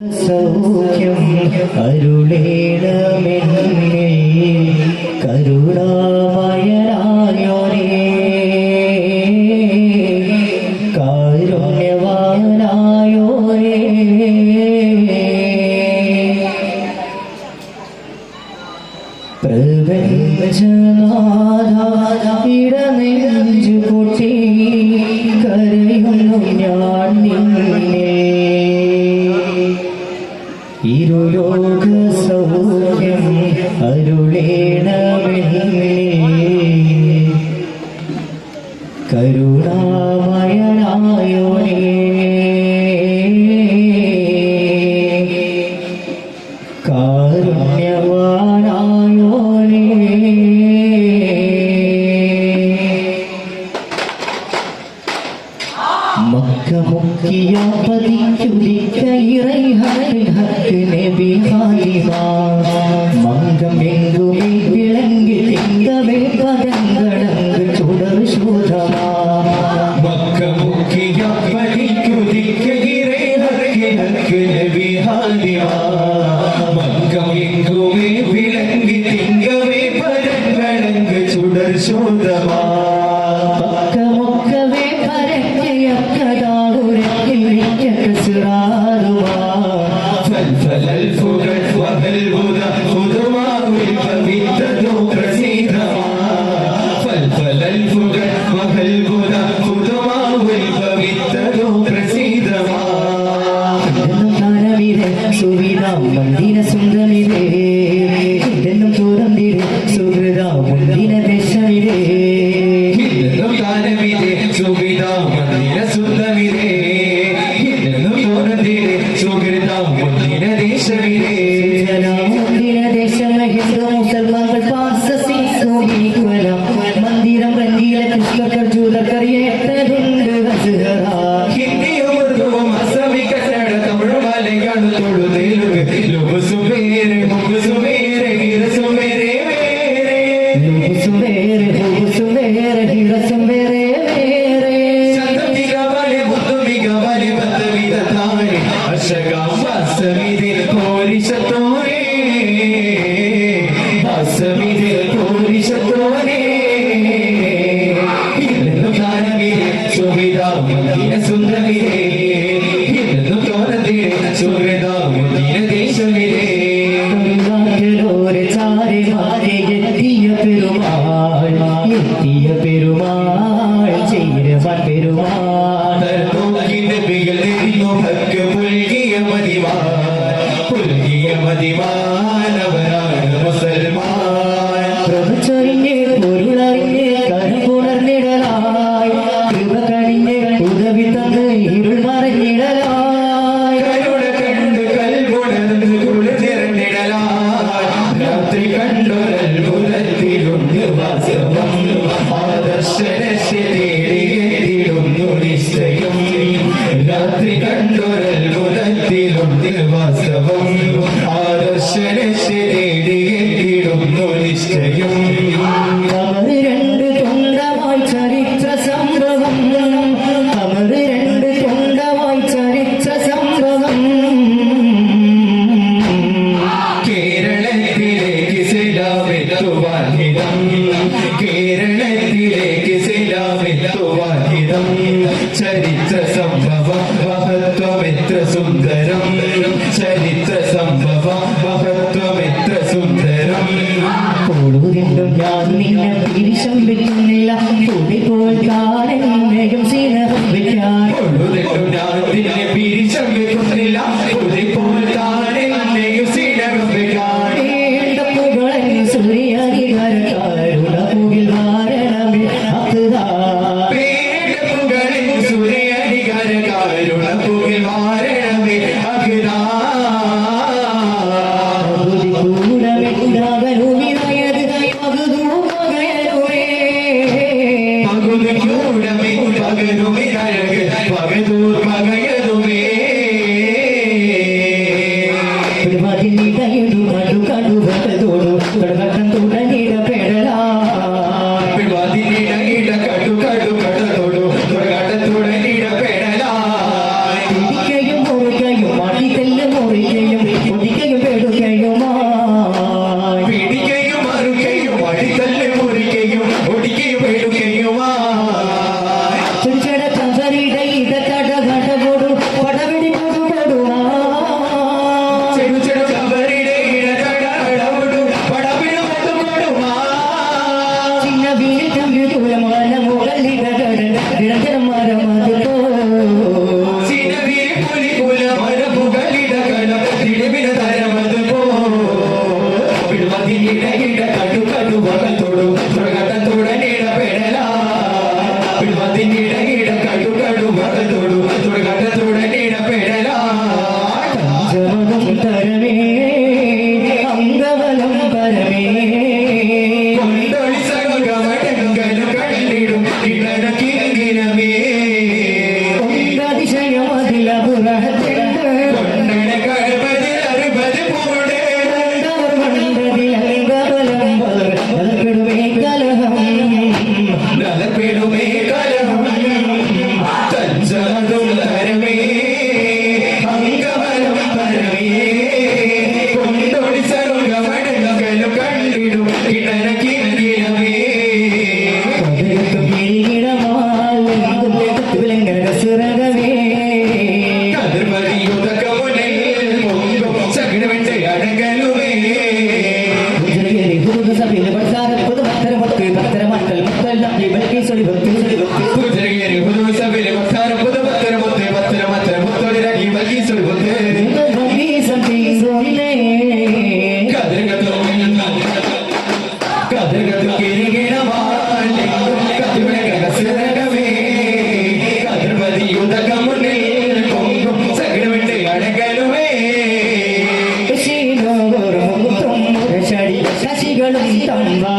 സൗഖ്യം അരുളേണമെന്നേ കരുണ மதீன சுந்தமிலே இதென்னும் தோறந்திடும் ശകം വസമിതിൽ കോരിശത്തോനെ വസമിതിൽ കോരിശത്തോനെ. ഇന്നും ഗാനമിലെ സുവിതാമുദ്ദീന സുന്ദരിലെ ഇന്നും തോരത്തിലെ സുവിതാമുദ്ദീന ദേശമിലെ. എത്തിയ പെരുമാൾ ചെയ്യ പെരുമാൾ. Vamos. അതിനിടയിടം കടുകടുവകളോടും விழுத்தம்மா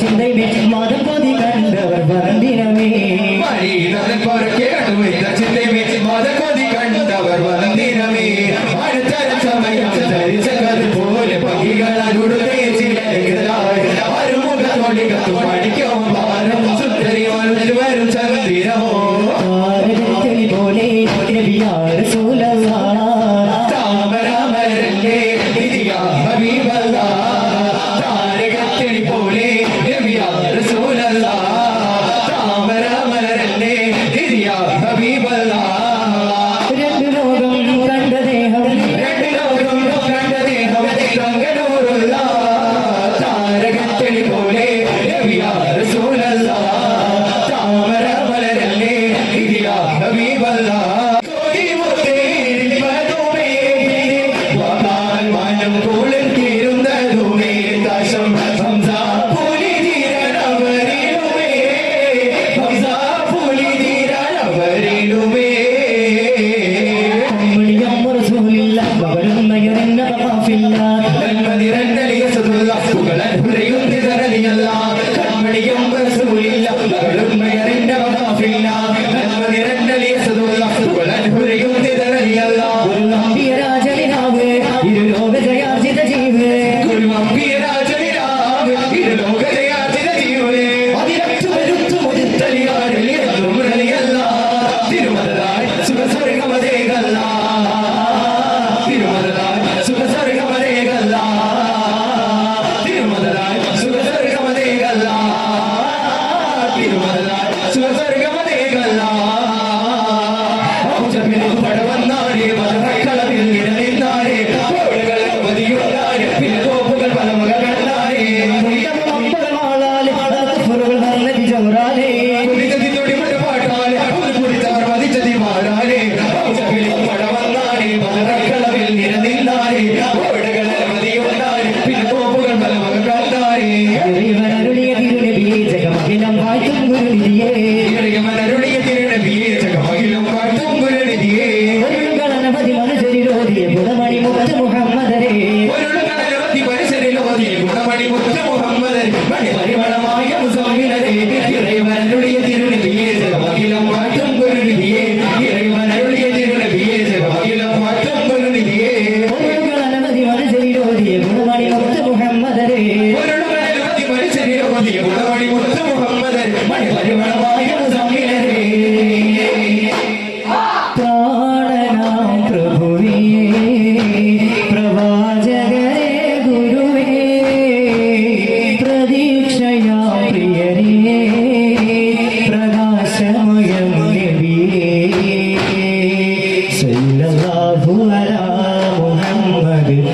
சிந்தை வீட்டில் மாதப்பதி கண்டவர் வந்தினமே மனிதனை பொறுக்கே அனுமதித்த சிந்தை வீட்டில் மாதப்பதி கண்டவர் வந்தினமே அடுத்த சமயம் தரிசகது போல பகிகள நுடுவே சிலைகிறாய் அருமுக தொழிலும் படிக்கும் பாரம் சுந்தரி வளர்வரும் சந்திரமோ போலே ரவியாய் मणिमुत्त मुहम्मद अरिफ मणि मणि मणम